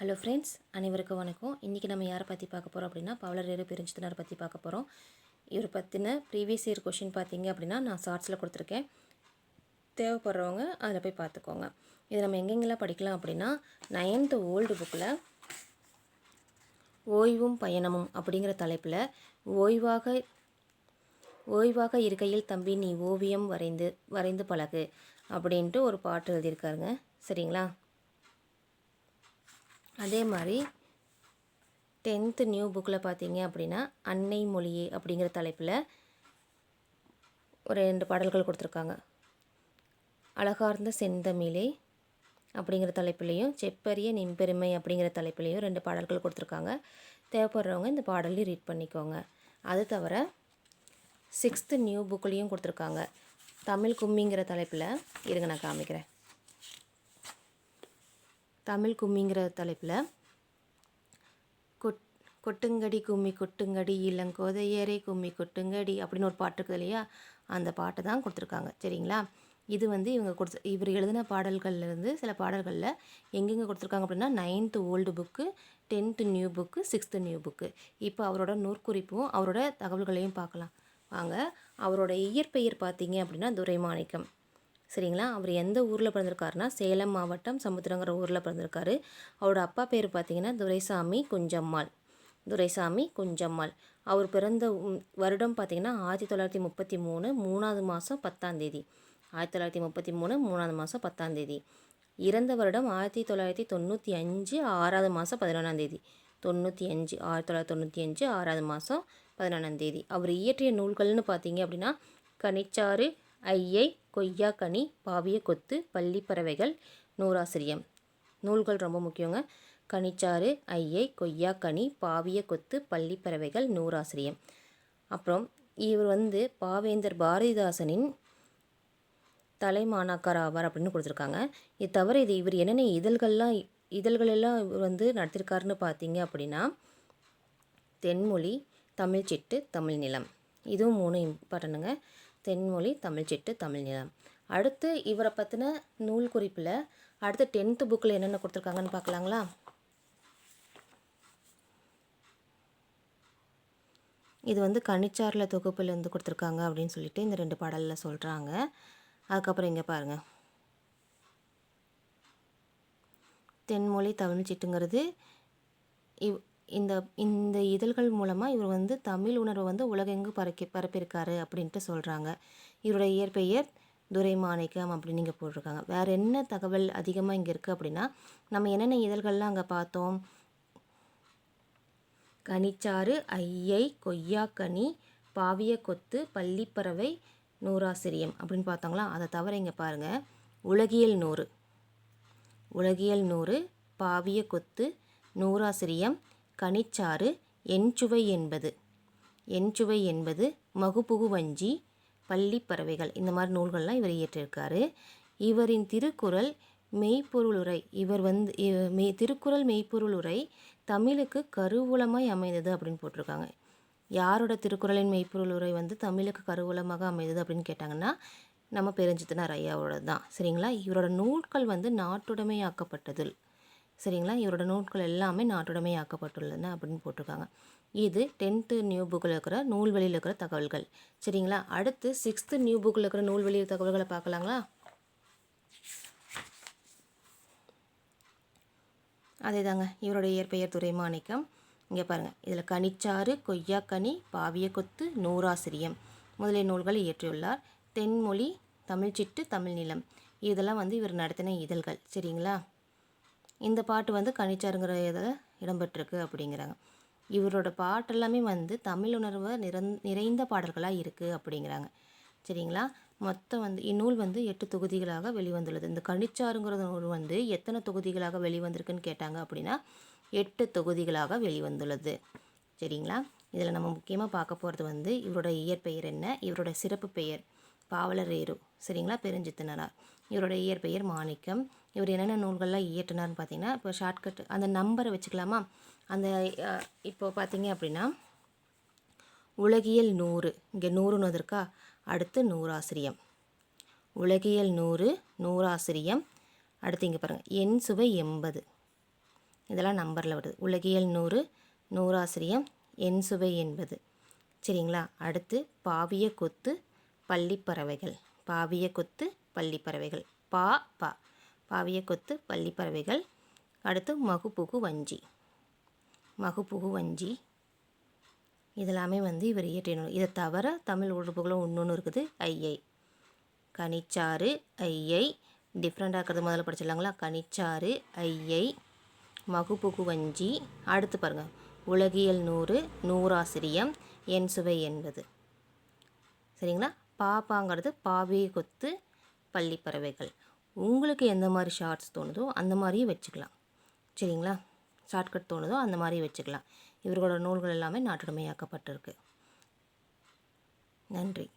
Hello friends அனைவருக்கும் வணக்கம். இன்றைக்கி நம்ம யாரை பற்றி பார்க்க போகிறோம் அப்படின்னா பவளரேறு பெருஞ்சித்தனார் பற்றி பார்க்க போகிறோம் இவர் பற்றின ப்ரீவியஸ் இயர் கொஷின் பார்த்தீங்க அப்படின்னா நான் ஷார்ட்ஸில் கொடுத்துருக்கேன். தேவைப்படுறவங்க அதில் போய் பார்த்துக்கோங்க. இது நம்ம எங்கெங்கெல்லாம் படிக்கலாம் அப்படின்னா நைன்த்து ஓல்டு புக்கில் ஓய்வும் பயணமும் அப்படிங்கிற தலைப்பில் ஓய்வாக ஓய்வாக இருக்கையில் தம்பி நீ ஓவியம் வரைந்து வரைந்து பழகு அப்படின்ட்டு ஒரு பாட்டு எழுதியிருக்காருங்க. சரிங்களா? அதே மாதிரி டென்த்து நியூ புக்கில் பார்த்தீங்க அப்படின்னா அன்னை மொழியே அப்படிங்கிற தலைப்பில் ஒரு ரெண்டு பாடல்கள் கொடுத்துருக்காங்க. அழகார்ந்த செந்தமிழே அப்படிங்கிற தலைப்புலேயும் செப்பரிய நிம்பெருமை அப்படிங்கிற தலைப்புலேயும் ரெண்டு பாடல்கள் கொடுத்துருக்காங்க. தேவைப்படுறவங்க இந்த பாடலையும் ரீட் பண்ணிக்கோங்க. அது தவிர சிக்ஸ்த்து நியூ புக்லேயும் கொடுத்துருக்காங்க. தமிழ் கும்மிங்கிற தலைப்பில் இருங்க நான் காமிக்கிறேன். தமிழ் கும்மிங்கிற தலைப்பில் கொட் கொட்டுங்கடி கும்மி கொட்டுங்கடி இளங்கோதையரே கும்மி கொட்டுங்கடி அப்படின்னு ஒரு பாட்டு இருக்குது இல்லையா? அந்த பாட்டை தான் கொடுத்துருக்காங்க. சரிங்களா? இது வந்து இவங்க கொடுத்து இவர் எழுதின பாடல்கள்லேருந்து சில பாடல்களில் எங்கெங்கே கொடுத்துருக்காங்க அப்படின்னா ninth old book tenth new book sixth new book இப்போ அவரோட நூற்குறிப்பும் அவரோட தகவல்களையும் பார்க்கலாம். வாங்க அவரோட இயற்பெயர் பார்த்தீங்க அப்படின்னா துரைமாணிக்கம். சரிங்களா? அவர் எந்த ஊரில் பிறந்திருக்காருன்னா சேலம் மாவட்டம் சமுத்திரங்கிற ஊரில் பிறந்திருக்காரு. அவரோட அப்பா பேர் பார்த்திங்கன்னா துரைசாமி குஞ்சம்மாள். துரைசாமி குஞ்சம்மாள். அவர் பிறந்த வருடம் பார்த்தீங்கன்னா ஆயிரத்தி தொள்ளாயிரத்தி முப்பத்தி மூணு மூணாவது மாதம் பத்தாந்தேதி ஆயிரத்தி தொள்ளாயிரத்தி முப்பத்தி மூணு மூணாவது மாதம் பத்தாந்தேதி இறந்த வருடம் ஆயிரத்தி தொள்ளாயிரத்தி தொண்ணூற்றி அஞ்சு ஆறாவது மாதம் பதினொன்றாந்தேதி தொண்ணூற்றி அஞ்சு ஆயிரத்தி தொள்ளாயிரத்தி தொண்ணூற்றி அஞ்சு ஆறாவது மாதம் பதினொன்றாந்தேதி அவர் இயற்றிய நூல்கள்னு பார்த்தீங்க அப்படின்னா கனிச்சாறு ஐயை கொய்யாக்கனி பாவிய கொத்து பள்ளி பறவைகள் நூறாசிரியம். நூல்கள் ரொம்ப முக்கியங்க. கனிச்சாறு ஐயை கொய்யாக்கனி பாவிய கொத்து பள்ளி பறவைகள் நூறாசிரியம். அப்புறம் இவர் வந்து பாவேந்தர் பாரதிதாசனின் தலைமாணாக்கர் ஆவார் அப்படின்னு கொடுத்துருக்காங்க. இது தவிர இது இவர் என்னென்ன இதழ்கள்லாம் இதழ்கள் எல்லாம் இவர் வந்து நடத்திருக்காருன்னு பார்த்தீங்க அப்படின்னா தென்மொழி தமிழ்ச்சிட்டு தமிழ் நிலம். இதுவும் மூணு இம்பார்ட்டனுங்க தென்மொழி தமிழ் சிட்டு தமிழ் நிலம். அடுத்து இவரை பற்றின நூல் குறிப்பில் அடுத்து டென்த்து புக்கில் என்னென்ன கொடுத்துருக்காங்கன்னு பார்க்கலாங்களா? இது வந்து கனிச்சாரில் தொகுப்பில் வந்து கொடுத்துருக்காங்க அப்படின்னு சொல்லிட்டு இந்த ரெண்டு பாடலில் சொல்கிறாங்க அதுக்கப்புறம் இங்கே பாருங்கள் தென்மொழி தமிழ் சிட்டுங்கிறது இவ் இந்த இந்த இதழ்கள் மூலமாக இவர் வந்து தமிழ் உணர்வை வந்து உலகெங்கு பரக்கி பரப்பியிருக்காரு அப்படின்ட்டு சொல்கிறாங்க இவருடைய இயற்பெயர் துரை மாணிக்கம் அப்படின்னு இங்கே போட்டிருக்காங்க. வேறு என்ன தகவல் அதிகமாக இங்கே இருக்குது அப்படின்னா நம்ம என்னென்ன இதழ்கள்லாம் அங்கே பார்த்தோம்? கனிச்சாறு ஐயை கொய்யாக்கனி பாவிய கொத்து பள்ளிப்பறவை நூறாசிரியம் அப்படின்னு பார்த்தாங்களா? அதை தவிர இங்கே பாருங்கள் உலகியல் நூறு. உலகியல் நூறு பாவிய கொத்து நூறாசிரியம் கனிச்சாறு என்சுவை என்பது. என்சுவை என்பது மகுபுகு வஞ்சி பள்ளி பறவைகள். இந்த மாதிரி நூல்கள்லாம் இவர் இயற்றியிருக்காரு இவரின் திருக்குறள் மெய்ப்பொருளுரை இவர் வந்து மெய் திருக்குறள் மெய்ப்பொருளுரை தமிழுக்கு கருவூலமாய் அமைந்தது அப்படின்னு போட்டிருக்காங்க. யாரோட திருக்குறளின் மெய்ப்பொருள் உரை வந்து தமிழுக்கு கருவூலமாக அமைந்தது அப்படின்னு கேட்டாங்கன்னா நம்ம பெருஞ்சித்தனார் ஐயாவோட தான் சரிங்களா? இவரோட நூல்கள் வந்து நாட்டுடைமையாக்கப்பட்டது சரிங்களா? இவரோட நூல்கள் எல்லாமே நாட்டுடைமை ஆக்கப்பட்டுள்ளன அப்படின்னு போட்டிருக்காங்க. இது டென்த்து நியூ புக்கில் இருக்கிற நூல்வெளியில் இருக்கிற தகவல்கள். சரிங்களா? அடுத்து சிக்ஸ்த்து நியூ புக்கில் இருக்கிற நூல்வெளி தகவல்களை பார்க்கலாங்களா? அதே தாங்க இவருடைய இயற்பெயர் துறைமாணிக்கம் இங்கே பாருங்கள் இதில் கனிச்சாறு கொய்யாக்கனி பாவிய கொத்து நூறாசிரியம் முதலிய நூல்களை இயற்றியுள்ளார். தென்மொழி தமிழ்ச்சிட்டு தமிழ் நிலம் இதெல்லாம் வந்து இவர் நடத்தின இதழ்கள். சரிங்களா? இந்த பாட்டு வந்து கனிச்சாருங்கிற இதில் இடம்பெற்றிருக்கு அப்படிங்கிறாங்க. இவரோட பாட்டெல்லாமே வந்து தமிழ் உணர்வை நிறந் நிறைந்த பாடல்களாக இருக்குது அப்படிங்கிறாங்க. சரிங்களா? மொத்தம் வந்து இந்நூல் வந்து எட்டு தொகுதிகளாக வெளிவந்துள்ளது. இந்த கணிச்சாருங்கிற நூல் வந்து எத்தனை தொகுதிகளாக வெளிவந்திருக்குன்னு கேட்டாங்க அப்படின்னா எட்டு தொகுதிகளாக வெளிவந்துள்ளது. சரிங்களா? இதில் நம்ம முக்கியமாக பார்க்க போகிறது வந்து இவரோட இயற்பெயர் என்ன? இவரோட சிறப்பு பெயர் பாவலரேரு சரிங்களா? பெருஞ்சித்தினரார். இவரோட இயற்பெயர் மாணிக்கம். இவர் என்னென்ன நூல்கள்லாம் இயற்றினார்னு பார்த்தீங்கன்னா இப்போ ஷார்ட்கட் அந்த நம்பரை வச்சுக்கலாமா? அந்த இப்போ பார்த்தீங்க அப்படின்னா உலகியல் நூறு. இங்கே நூறுன்னு இருக்கா? அடுத்து நூறாசிரியம். உலகியல் நூறு நூறாசிரியம். அடுத்து இங்கே பாருங்கள் எண் சுவை எண்பது. இதெல்லாம் நம்பரில் வருது. உலகியல் நூறு நூறாசிரியம் என் சுவை என்பது சரிங்களா? அடுத்து பாவிய கொத்து பள்ளிப்பறவைகள் பாவிய கொத்து பள்ளிப்பறவைகள். பா பா. பாவிய கொத்து பள்ளிப்பறவைகள். அடுத்து மகுப்புகு வஞ்சி. மகுப்புகு வஞ்சி. இதெல்லாமே வந்து இவர் இயற்றினோம் இதை தவிர தமிழ் உறுப்புகளும் ஒன்று இருக்குது. ஐயை கனிச்சாறு ஐயை டிஃப்ரெண்ட்டாக இருக்கிறது. முதல்ல படிச்சிடலாங்களா? கனிச்சாறு ஐயை மகுப்புகு வஞ்சி. அடுத்து பாருங்கள் உலகியல் நூறு நூறாசிரியம் என் சுவை என்பது. சரிங்களா? பாப்பாங்கிறது பாவிய கொத்து பள்ளி பறவைகள். உங்களுக்கு எந்த மாதிரி ஷார்ட்ஸ் தோணுதோ அந்த மாதிரியும் வச்சுக்கலாம். சரிங்களா? ஷார்ட்கட் தோணுதோ அந்த மாதிரி வச்சுக்கலாம். இவர்களோட நூல்கள் எல்லாமே நாட்டுடைமையாக்கப்பட்டிருக்கு. நன்றி.